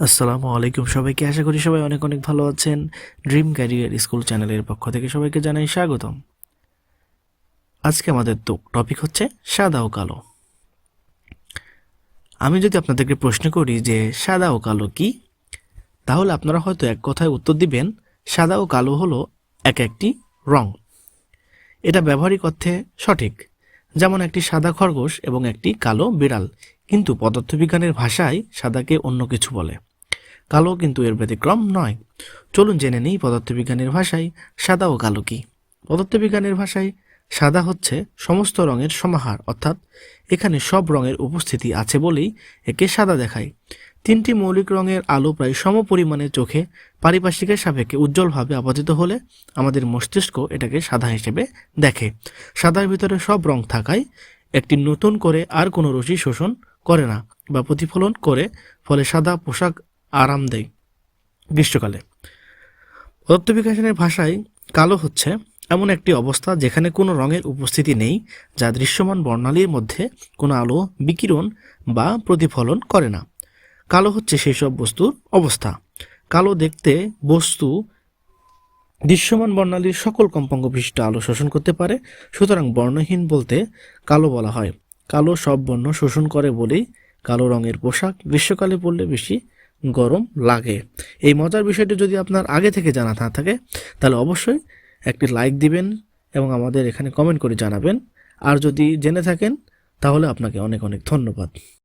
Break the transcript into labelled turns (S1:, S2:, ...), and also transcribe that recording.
S1: আসসালামু আলাইকুম সবাইকে। আশা করি সবাই অনেক অনেক ভালো আছেন। ড্রিম ক্যারিয়ার স্কুল চ্যানেলের পক্ষ থেকে সবাইকে জানাই স্বাগতম। আজকে আমাদের তো টপিক হচ্ছে সাদা ও কালো। আমি যদি আপনাদেরকে প্রশ্ন করি যে সাদা ও কালো কি? তাহলে আপনারা হয়তো এক কথায় উত্তর দিবেন, সাদা ও কালো হলো এক একটি রং। এটা ব্যবহারিক অর্থে সঠিক। যেমন একটি সাদা খরগোশ এবং একটি কালো বিড়াল। কিন্তু পদার্থবিজ্ঞানের ভাষায় সাদাকে অন্য কিছু বলে। কালো কিন্তু এর ব্যতিক্রম নয়। চলুন জেনে নিই পদার্থবিজ্ঞানের ভাষায় সাদা ও কালো কি। পদার্থবিজ্ঞানের ভাষায় সাদা হচ্ছে সমস্ত রঙের সমাহার, অর্থাৎ এখানে সব রঙের উপস্থিতি আছে বলেই একে সাদা দেখায়। তিনটি মৌলিক রঙের আলো প্রায় সম পরিমাণে চোখে পারিপার্শ্বিকের সাপেক্ষে উজ্জ্বলভাবে আপাতিত হলে আমাদের মস্তিষ্ক এটাকে সাদা হিসেবে দেখে। সাদার ভিতরে সব রং থাকায় একটি নতুন করে আর কোনো রশ্মি শোষণ করে না বা প্রতিফলন করে, ফলে সাদা পোশাক আরাম দেয় গ্রীষ্মকালে। পদার্থবিজ্ঞানের ভাষায় কালো হচ্ছে এমন একটি অবস্থা যেখানে কোনো রঙের উপস্থিতি নেই যা দৃশ্যমান বর্ণালীর মধ্যে কোনো আলো, বিকিরণ বা প্রতিফলন করে না। কালো হচ্ছে সেই সব বস্তুর অবস্থা। কালো দেখতে বস্তু দৃশ্যমান বর্ণালীর সকল কম্পাঙ্ক বিশিষ্ট আলো শোষণ করতে পারে, সুতরাং বর্ণহীন বলতে কালো বলা হয়। কালো সব বর্ণ শোষণ করে বলেই কালো রঙের পোশাক গ্রীষ্মকালে পরলে বেশি গরম লাগে। এই মজার বিষয়টি যদি আপনার আগে থেকে জানা না থাকে, তাহলে অবশ্যই একটি লাইক দিবেন এবং আমাদের এখানে কমেন্ট করে জানাবেন। আর যদি জেনে থাকেন, তাহলে আপনাকে অনেক অনেক ধন্যবাদ।